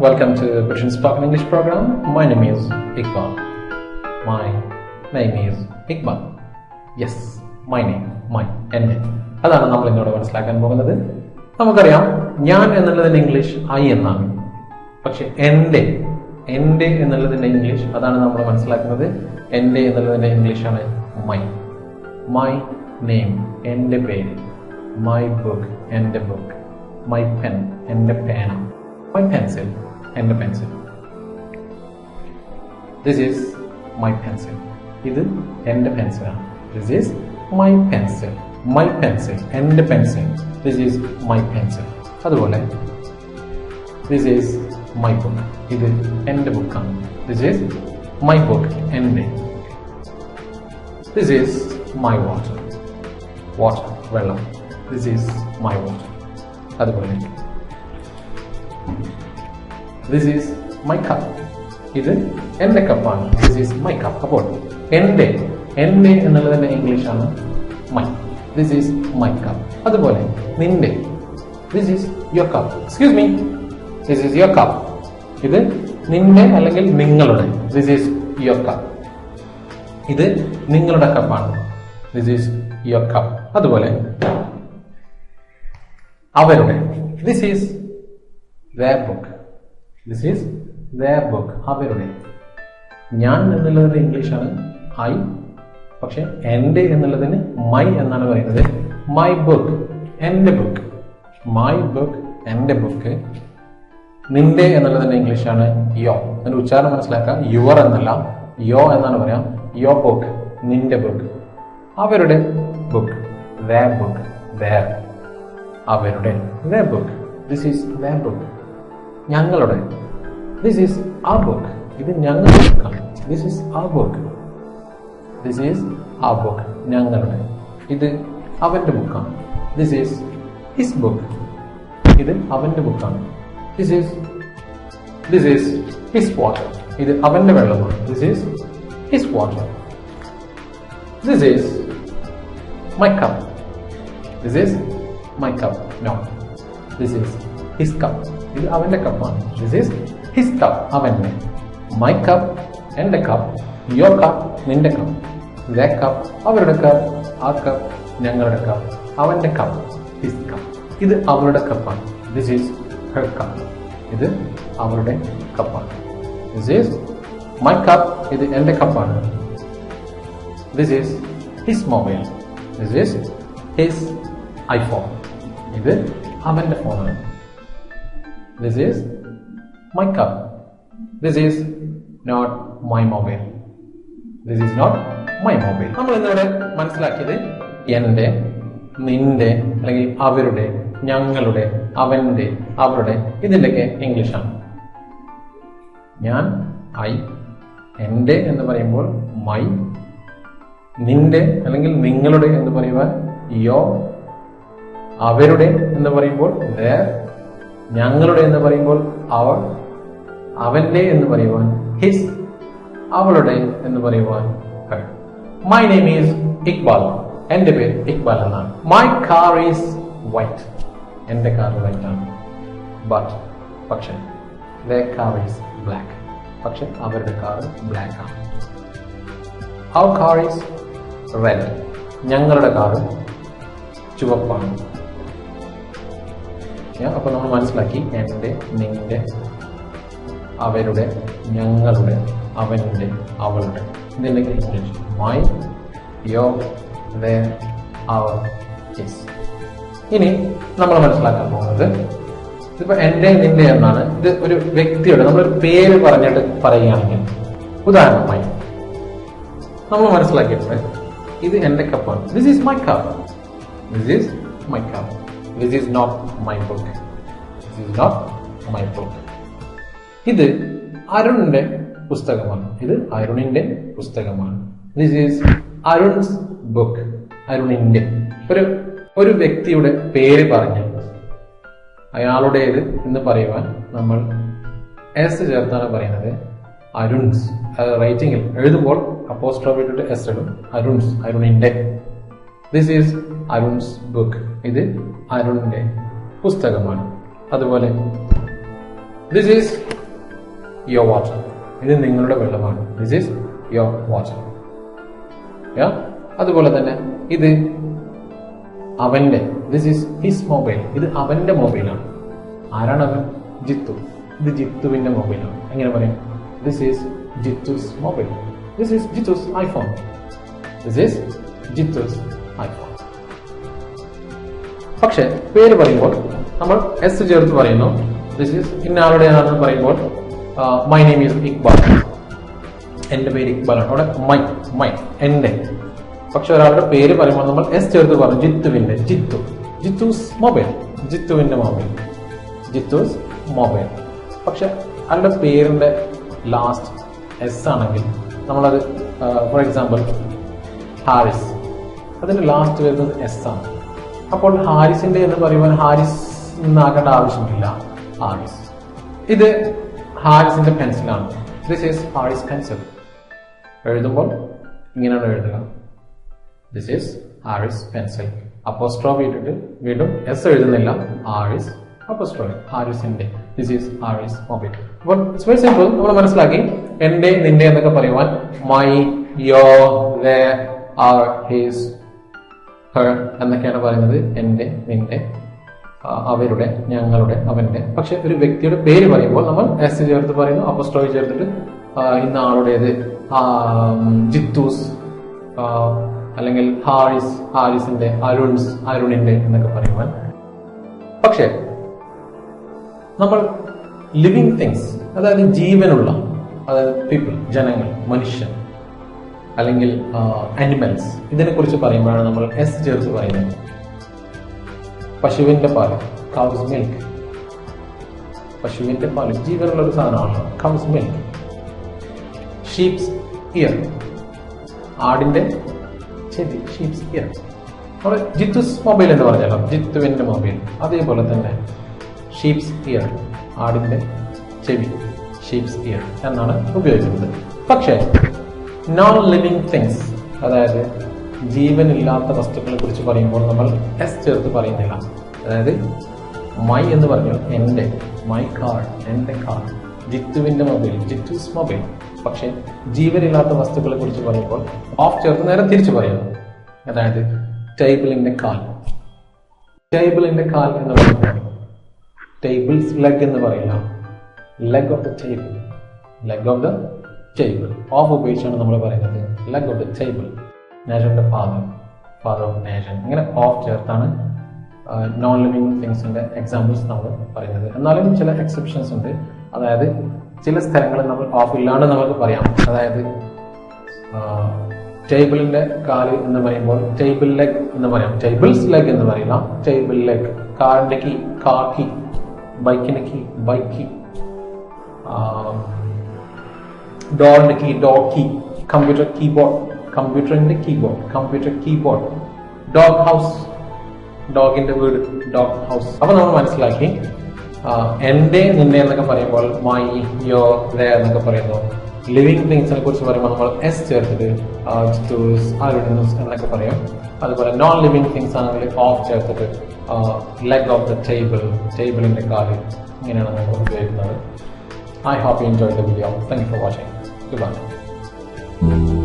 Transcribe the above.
welcome to the British Spoken English program. My name is Iqbal. My name is Iqbal. Yes, my name, my, എന്റെ അതാണ് നമ്മൾ ഇന്നോട് മനസ്സിലാക്കാൻ പോകുന്നത്. നമുക്കറിയാം ഞാൻ എന്നുള്ളതിന് ഇംഗ്ലീഷ് ഐ എന്നാണ്. പക്ഷെ എന്റെ എന്റെ എന്നുള്ളതിന്റെ ഇംഗ്ലീഷ് അതാണ് നമ്മൾ മനസ്സിലാക്കുന്നത്. എന്റെ എന്നുള്ളതിന്റെ ഇംഗ്ലീഷാണ് മൈ മൈ നെയിം എന്റെ പേര്. മൈ ബുക്ക് എന്റെ ബുക്ക് മൈ പെൻ എന്റെ പേന മൈ പെൻസിൽ എന്റെ pencil this is my pencil ഇത് എന്റെ പെൻസിലാണ് this is my pencil my pencil എന്റെ pencil this is my pencil അതുപോലെ ദിസ് ഈസ് മൈ ബുക്ക് ഇത് എന്റെ ബുക്കാണ് ദിസ് ഈസ് മൈ ബുക്ക് എന്റെ. This is my water water വെള്ളം. ദിസ് ഈസ് മൈ വാട്ടർ അതുപോലെ. ദിസ് ഈസ് മൈ കപ്പ് ഇത് എന്റെ കപ്പാണ് ദിസ് ഈസ് മൈ കപ്പ് അപ്പോൾ എന്റെ എന്റെ എന്നുള്ളതിന്റെ ഇംഗ്ലീഷാണ് my this is my cup അതുപോലെ നിന്റെ. This is your cup excuse me this is your cup ഇത് നിന്റെ അല്ലെങ്കിൽ നിങ്ങളുടെ. ദിസ് ഈസ് യുവർ കപ്പ് ഇത് നിങ്ങളുടെ കപ്പാണ് ദിസ് ഈസ് യുവർ കപ്പ് അതുപോലെ അവരുടെ. This is their book this is their book അവരുടെ. ഞാൻ എന്നുള്ളതിന്റെ ഇംഗ്ലീഷാണ് ഐ പക്ഷെ എന്റെ എന്നുള്ളതിന് മൈ എന്നാണ് പറയുന്നത്. മൈ ബുക്ക് എന്റെ ബുക്ക് മൈ ബുക്ക് എന്റെ ബുക്ക് നിന്റെ എന്നുള്ളതിന്റെ ഇംഗ്ലീഷാണ് യോ അതിന്റെ ഉച്ചാരണം മനസ്സിലാക്കാം യുവർ എന്നല്ല യോ എന്നാണ് പറയാം. യോ ബുക്ക് നിന്റെ ബുക്ക് അവരുടെ ബുക്ക് ദ ബുക്ക് ദർ അവരുടെ the book this is the book ഞങ്ങളുടെ. ദിസ് ഈസ് ആ ബുക്ക് ഇത് ഞങ്ങളുടെ ബുക്കാണ് this is our book this is our book ഞങ്ങളുടെ. ഇത് അവന്റെ ബുക്കാണ് ദിസ് ഈസ് ഹിസ് ബുക്ക് ഇത് അവന്റെ ബുക്കാണ് this is this is his water ഇത് അവന്റെ വെള്ളമാണ്. This is his water this is my cup this is my cup no this is his cup ഇത് അവന്റെ കപ്പാണ് ദിസ് ഈസ് ഹിസ് കപ്പ് അവന്റെ. മൈ കപ്പ് എന്റെ കപ്പ് യുവർ കപ്പ് നിന്റെ cup the cup അവരുടെ കപ്പ് ആ കപ്പ് ഞങ്ങളുടെ cup അവന്റെ cup his cup ഇത് അവരുടെ കപ്പാണ് ദിസ് ഈസ് ഹെർ കപ്പ് ഇത് അവരുടെ കപ്പാണ് ദിസ് ഈസ് മൈ കപ്പ് ഇത് എന്റെ കപ്പാണ് this is his mobile this is his iPhone ഇത് അവന്റെ ഫോണാണ് this is my cup. This is not my mobile. This is not my mobile നമ്മൾ ഇന്നിവിടെ മനസ്സിലാക്കിയത് എന്റെ നിന്റെ അല്ലെങ്കിൽ അവരുടെ ഞങ്ങളുടെ അവന്റെ അവരുടെ ഇതിന്റെയൊക്കെ ഇംഗ്ലീഷാണ് ഞാൻ ഐ എന്റെ എന്ന് പറയുമ്പോൾ മൈ നിന്റെ അല്ലെങ്കിൽ നിങ്ങളുടെ എന്ന് പറയുവാൻ യോ അവരുടെ എന്ന് പറയുമ്പോൾ their ഞങ്ങളുടെ എന്ന് പറയുമ്പോൾ അവൾ അവന്റെ എന്ന് പറയുവാൻ ഹിസ് അവളുടെ എന്ന് പറയുവാൻ മൈ നെയിം ഈസ് ഇക്ബാൽ എന്റെ പേര് ഇക്ബാൽ എന്നാണ്. മൈ കാർ ഈസ് വൈറ്റ് എന്റെ കാർ വൈറ്റ് ആണ്. ബട്ട് പക്ഷെ കാർ ഈസ് ബ്ലാക്ക് പക്ഷെ അവരുടെ കാർ ബ്ലാക്ക് ആണ്. ഹൗ കാർ ഈസ് റെഡ് ഞങ്ങളുടെ കാർ ചുവപ്പാണ്. അപ്പൊ നമ്മൾ മനസ്സിലാക്കി എന്റെ നിന്റെ അവരുടെ ഞങ്ങളുടെ അവന്റെ അവളുടെ. ഇതിന്റെ ഇംഗ്ലീഷ് മൈ യോ അവർ ഇനി നമ്മൾ മനസ്സിലാക്കാൻ പോകുന്നത് ഇതിപ്പോ എന്റെ നിന്റെ എന്നാണ്. ഇത് ഒരു വ്യക്തിയുടെ നമ്മളൊരു പേര് പറഞ്ഞിട്ട് പറയുകയാണെങ്കിൽ ഉദാഹരണമായി നമ്മൾ മനസ്സിലാക്കിയിട്ടുണ്ട് ഇത് എന്റെ കപ്പാണ് this is my cup this is my cup this is not my book this is not my book ഇത് അരുണിന്റെ പുസ്തകമാണ്. ഇത് അരുണിന്റെ പുസ്തകമാണ്. ദിസ് ഈസ് അരുൺസ് ബുക്ക് അരുണിന്റെ. ഒരു ഒരു വ്യക്തിയുടെ പേര് പറഞ്ഞ് അയാളുടേത് എന്ന് പറയുവാൻ നമ്മൾ എസ് ചേർത്താണ് പറയുന്നത് അരുൺസ് റൈറ്റിംഗിൽ എഴുതുമ്പോൾ അപ്പോസ്ട്രോഫിട്ട് എസ് ഇടും. അരുൺസ് അരുണിന്റെ. ദിസ് ഈസ് അരുൺസ് ബുക്ക് ഇത് അരുണിന്റെ പുസ്തകമാണ്. അതുപോലെ ദിസ് ഈസ് യോ വാട്ടർ ഇത് നിങ്ങളുടെ വെള്ളമാണ്. ദിസ് ഈസ് യോ വാട്ടർ അതുപോലെ തന്നെ ഇത് അവന്റെ ദിസ് ഈസ് ഹിസ് മൊബൈൽ ഇത് അവന്റെ മൊബൈലാണ് ആരാണ് അവൻ? ജിത്തു. ഇത് ജിത്തുവിന്റെ മൊബൈലാണ് എങ്ങനെ പറയും? This is Jithu's mobile this is Jithu's iPhone this is Jithu's iPhone പക്ഷെ പേര് പറയുമ്പോൾ നമ്മൾ എസ് ചേർത്ത് പറയുന്നു. ദിസ് ഈസ് ഇന്നയാളുടെയാണെന്ന് പറയുമ്പോൾ മൈ നെയിം ഈസ് ഇക്ബാൽ എന്റെ പേര് ഇക്ബാലാണ് അവിടെ മൈ മൈ എന്റെ പക്ഷെ ഒരാളുടെ പേര് പറയുമ്പോൾ നമ്മൾ എസ് ചേർത്ത് പറഞ്ഞു ജിത്തുവിന്റെ ജിത്തു. ജിത്തുസ് മൊബൈൽ. ജിത്തുവിന്റെ മൊബൈൽ. ജിത്തുസ് മൊബൈൽ. പക്ഷെ അയാളുടെ പേരിന്റെ ലാസ്റ്റ് എസ് ആണെങ്കിൽ നമ്മളത് ഫോർ എക്സാമ്പിൾ ഹാരിസ് അതിന്റെ ലാസ്റ്റ് വരുന്നത് എസ് ആണ്. അപ്പോൾ ഹാരിസിന്റെ എന്ന് പറയുമ്പോൾ ഹാരിസ് എന്നാകേണ്ട ആവശ്യമില്ല. ഹാരിസ്. ഇത് ഹാരിസിന്റെ പെൻസിലാണ് ദിസ് ഈസ് ഹാരിസ് പെൻസിൽ എഴുതുമ്പോൾ ഇങ്ങനെയാണ് എഴുതുക. This is Haris' pencil apostrophe ഇട്ടിട്ട് വീണ്ടും എസ് എഴുതുന്നില്ല. ഹാരിസ് അപ്പോസ്ട്രോഫി ഹാരിസിന്റെ ദിസ് ഈസ് ഹാരിസ് മൊബൈൽ അപ്പോൾ ഇറ്റ്സ് വെരി സിമ്പിൾ നമ്മൾ മനസ്സിലാക്കി. എന്റെ നിന്റെ എന്നൊക്കെ പറയുവാൻ മൈ യോ ആർ ഹിസ് ഹർ എന്നൊക്കെയാണ് പറയുന്നത്. എന്റെ നിന്റെ അവരുടെ ഞങ്ങളുടെ അവന്റെ പക്ഷെ ഒരു വ്യക്തിയുടെ പേര് പറയുമ്പോൾ നമ്മൾ എസ് ചേർത്ത് പറയുന്നു അപ്പസ്ട്രോയി ചേർത്തിട്ട് ഇന്ന ആളുടേത് ജിത്തൂസ് അല്ലെങ്കിൽ ഹാരിസ് ഹാരിസിന്റെ അരുൺസ് അരുണിന്റെ എന്നൊക്കെ പറയുവാൻ പക്ഷെ നമ്മൾ ലിവിങ് തിങ്സ് അതായത് ജീവനുള്ള അതായത് പീപ്പിൾ ജനങ്ങൾ മനുഷ്യൻ അല്ലെങ്കിൽ അനിമൽസ് ഇതിനെ കുറിച്ച് പറയുമ്പോഴാണ് നമ്മൾ എസ് ജേർസ് പറയുന്നത്. പശുവിന്റെ പാൽ കൗസ് മിൽക്ക് പശുവിന്റെ പാൽ ജീവനുള്ള ഒരു സാധനമാണ്. കൗസ് മിൽക്ക് ഷീപ്സ് ഇയർ ആടിന്റെ ചെവി ഷീപ്സ് ഇയർ നമ്മൾ ജിത്തുസ് മൊബൈൽ എന്ന് പറഞ്ഞാലോ ജിത്തുവിന്റെ മൊബൈൽ. അതേപോലെ തന്നെ ഷീപ്സ് ഇയർ ആടിന്റെ ചെവി ഷീപ്സ് ഇയർ എന്നാണ് ഉപയോഗിക്കുന്നത്. പക്ഷേ നോൺ ലിവിങ് തിങ്സ് അതായത് ജീവനില്ലാത്ത വസ്തുക്കളെ കുറിച്ച് പറയുമ്പോൾ നമ്മൾ എസ് ചേർത്ത് പറയുന്നില്ല. അതായത് മൈ എന്ന് പറഞ്ഞു എന്റെ മൈ കാർ എന്റെ കാർ ജിത്തുവിന്റെ മൊബൈൽ ജിത്തുസ് മൊബൈൽ. പക്ഷേ ജീവനില്ലാത്ത വസ്തുക്കളെ കുറിച്ച് പറയുമ്പോൾ ഓഫ് ചേർത്ത് നേരെ തിരിച്ചു പറയുന്നു. അതായത് ടേബിളിന്റെ കാൽ. ടേബിളിന്റെ കാൽ എന്ന് പറയുന്നത് ടേബിൾസ് ലെഗ് എന്ന് പറയില്ല. Leg of the table leg of the table of ഉപയോഗിച്ചാണ് നമ്മൾ പറയുന്നത്. ലെഗ് ഓഫ് ദ ടേബിൾ നേഷന്റെ ഫാദർ ഫാദർ ഓഫ് നേഷൻ ഇങ്ങനെ ഓഫ് ചേർത്താണ് നോൺ ലിവിങ് തിങ്സിന്റെ എക്സാമ്പിൾസ് നമ്മൾ പറയുന്നത്. എന്നാലും ചില എക്സെപ്ഷൻസ് ഉണ്ട്. അതായത് ചില സ്ഥലങ്ങളിൽ നമ്മൾ ഓഫ് ഇല്ലാണ്ട് നമുക്ക് പറയാം. അതായത് ടേബിളിന്റെ കാൽ എന്ന് പറയുമ്പോൾ ടേബിൾ ലെഗ് എന്ന് പറയാം. ടേബിൾസ് ലെഗ് എന്ന് പറയില്ല. ടേബിൾ ലെഗ് കാറിന്റെ കീ കാർ കീ ബൈക്കിന്റെ കീ ബൈക്ക് കീ ഡോറിന്റെ key door key computer keyboard കമ്പ്യൂട്ടറിന്റെ keyboard computer keyboard dog house ഡോഗിന്റെ വീട് ഡോഗ് ഹൗസ് അപ്പൊ നമ്മൾ മനസ്സിലാക്കി എന്റെ നിന്നെ എന്നൊക്കെ പറയുമ്പോൾ മൈ യോ ദേ എന്നൊക്കെ പറയുന്നു. ലിവിങ് തിങ്സിനെ കുറിച്ച് പറയുമ്പോൾ നമ്മൾ എസ് ചേർത്തിട്ട് ആരുടെസ് എന്നൊക്കെ പറയും. അതുപോലെ നോൺ ലിവിങ് തിങ്സ് ആണെങ്കിൽ ഓഫ് ചേർത്തിട്ട് ലെഗ് ഓഫ് ദ ടേബിൾ ടേബിളിന്റെ കാൽ ഇങ്ങനെയാണ് നമ്മൾ ഉപയോഗിക്കുന്നത്. I hope you enjoy the video thank you for watching 对吧？嗯。